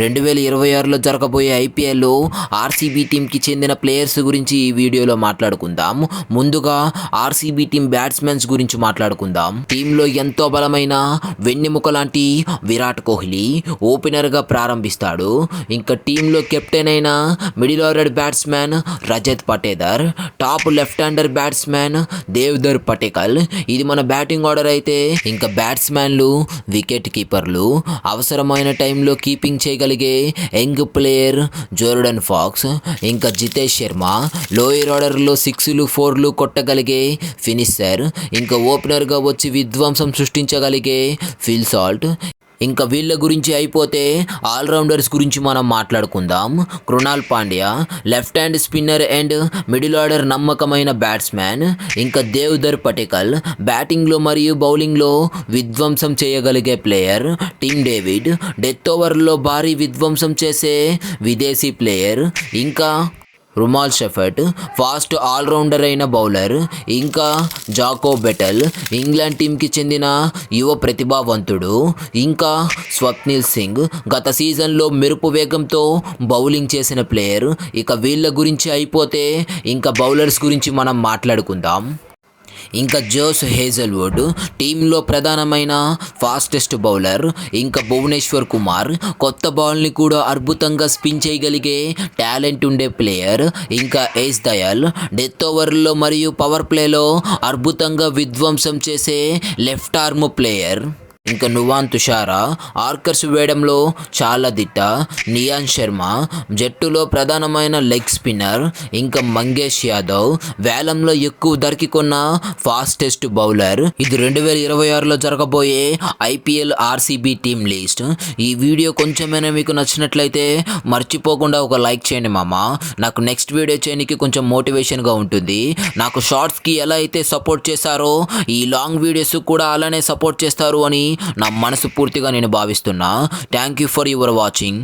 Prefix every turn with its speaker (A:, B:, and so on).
A: రెండు వేల ఇరవై ఆరులో జరగబోయే ఐపీఎల్లో ఆర్సీబీ టీంకి చెందిన ప్లేయర్స్ గురించి ఈ వీడియోలో మాట్లాడుకుందాం. ముందుగా ఆర్సీబీ టీం బ్యాట్స్మెన్స్ గురించి మాట్లాడుకుందాం. టీంలో ఎంతో బలమైన వెన్నెముక లాంటి విరాట్ కోహ్లీ ఓపెనర్గా ప్రారంభిస్తాడు. ఇంకా టీంలో కెప్టెన్ అయిన middle order batsmen Rajat Patidar top left hander batsmen Devdutt Padikkal ఇది మన బ్యాటింగ్ ఆర్డర్ అయితే ఇంకా బ్యాట్స్మెన్లు వికెట్ కీపర్లు అవసరమైన టైంలో కీపింగ్ చేయగల చేయగలిగే యంగ్ ప్లేయర్ జోర్డన్ ఫాక్స్ ఇంకా జితేష్ శర్మ లోయర్ ఆర్డర్లో సిక్స్లు ఫోర్లు కొట్టగలిగే ఫినిషర్ ఇంకా ఓపెనర్గా వచ్చి విధ్వంసం సృష్టించగలిగే ఫిల్ సాల్ట్. ఇంకా వీళ్ళ గురించి అయిపోతే ఆల్రౌండర్స్ గురించి మనం మాట్లాడుకుందాం. Krunal Pandya left hand spinner and middle order నమ్మకమైన బ్యాట్స్మెన్ ఇంకా దేవ్ధర్ పటేకల్ బ్యాటింగ్లో మరియు బౌలింగ్లో విధ్వంసం చేయగలిగే ప్లేయర్. టీమ్ డేవిడ్ డెత్ ఓవర్లో భారీ విధ్వంసం చేసే విదేశీ ప్లేయర్. ఇంకా రుమాల్ షెఫర్ట్ ఫాస్ట్ ఆల్రౌండర్ అయిన బౌలర్ ఇంకా జాకో బెటల్ ఇంగ్లాండ్ టీంకి చెందిన యువ ప్రతిభావంతుడు ఇంకా స్వప్నిల్ సింగ్. గత సీజన్లో మెరుపు వేగంతో బౌలింగ్ చేసిన ప్లేయర్. ఇక వీళ్ళ గురించి అయిపోతే ఇంకా బౌలర్స్ గురించి మనం మాట్లాడుకుందాం. ఇంకా జోస్ హేజల్వుడ్ టీంలో ప్రధానమైన ఫాస్టెస్ట్ బౌలర్ ఇంకా భువనేశ్వర్ కుమార్ కొత్త బాల్ని కూడా అద్భుతంగా స్పిన్ చేయగలిగే టాలెంట్ ఉండే ప్లేయర్ ఇంకా ఏస్ దయాల్ డెత్ ఓవర్లో మరియు పవర్ ప్లేలో అద్భుతంగా విధ్వంసం చేసే లెఫ్ట్ ఆర్మ్ ప్లేయర్. ఇంకా నువాన్ తుషారా? ఆర్కర్స్ వేయడంలో చాలా దిట్ట నియాన్ శర్మ జట్టులో ప్రధానమైన లెగ్ స్పిన్నర్ ఇంకా మంగేష్ యాదవ్ వేలంలో ఎక్కువ ధరకి కొన్న ఫాస్టెస్ట్ బౌలర్. ఇది రెండు వేల ఇరవై ఆరులో జరగబోయే ఐపీఎల్ ఆర్సీబీ టీమ్ లిస్ట్. ఈ వీడియో కొంచెమైనా మీకు నచ్చినట్లయితే మర్చిపోకుండా ఒక లైక్ చేయండి మామ. నాకు నెక్స్ట్ వీడియో చేయడానికి కొంచెం మోటివేషన్గా ఉంటుంది. నాకు షార్ట్స్కి ఎలా అయితే సపోర్ట్ చేశారో ఈ లాంగ్ వీడియోస్ కూడా అలానే సపోర్ట్ చేస్తారు అని నా మనసు పూర్తిగా నేను భావిస్తున్నా. Thank you for your watching